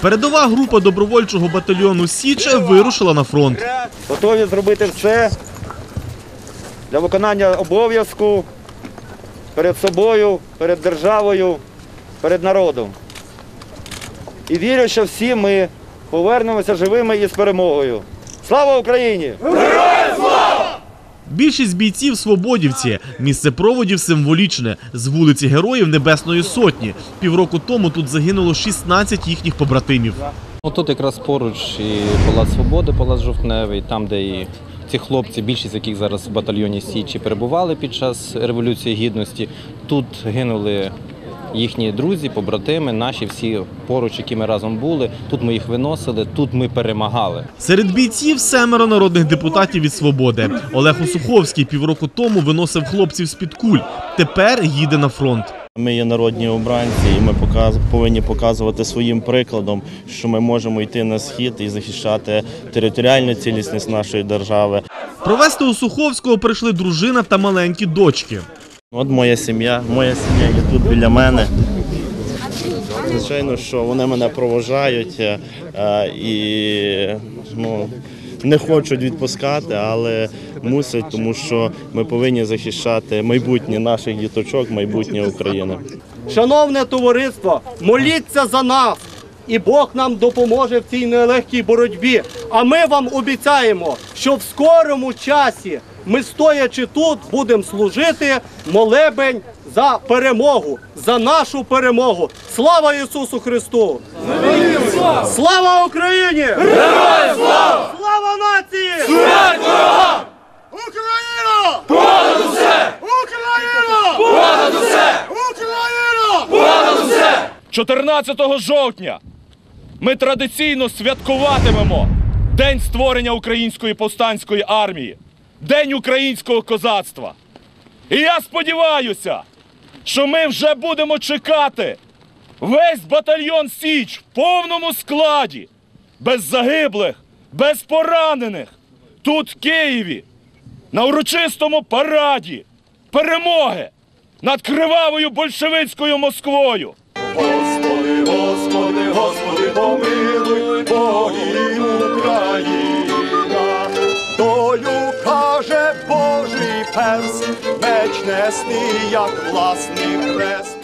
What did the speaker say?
Передова група добровольчого батальйону Січ вирушила на фронт. Готові зробити все для виконання обов'язку перед собою, перед державою, перед народом. І вірю, що всі ми повернемося живими і з перемогою. Слава Україні! Більшість бійців свободівці. Місце проводів символічне з вулиці Героїв Небесної Сотні. Півроку тому тут загинуло 16 їхніх побратимів. Тут якраз поруч і Палац Свободи, Палац Жовтневий, там, де і ці хлопці, більшість яких зараз в батальйоні Січі перебували під час Революції Гідності. Тут гинули їхні друзі, побратими, наші всі поруч, які ми разом були. Тут ми їх виносили, тут ми перемагали. Серед бійців семеро народних депутатів від свободи. Олег Осуховський півроку тому виносив хлопців з під куль. Тепер їде на фронт. Ми є народні обранці, і ми повинні показувати своїм прикладом, що ми можемо йти на схід і захищати територіальну цілісність нашої держави. Провести у Суховського прийшли дружина та маленькі дочки. От моя сім'я, моя сім'я є тут біля мене. Звичайно, що вони мене проважають е, е, і ну, не хочуть відпускати, але мусять, тому що ми повинні захищати майбутнє наших діточок, майбутнє України. Шановне товариство, моліться за нас, і Бог нам допоможе в цій нелегкій боротьбі. А ми вам обіцяємо, що в скорому часі ми, стоячи тут, будемо служити молебень за перемогу, за нашу перемогу. Слава Ісусу Христу! Слава Україні! Героям слава! Слава нації! Смерть ворогам! Україна! Понад усе! Україна! Понад усе! Україна! 14 жовтня ми традиційно святкуватимемо День створення Української повстанської армії, День українського козацтва. І я сподіваюся, що ми вже будемо чекати весь батальйон Січ в повному складі, без загиблих, без поранених, тут в Києві, на урочистому параді перемоги над кривавою большевицькою Москвою. Перст, меч нести, як власний хрест.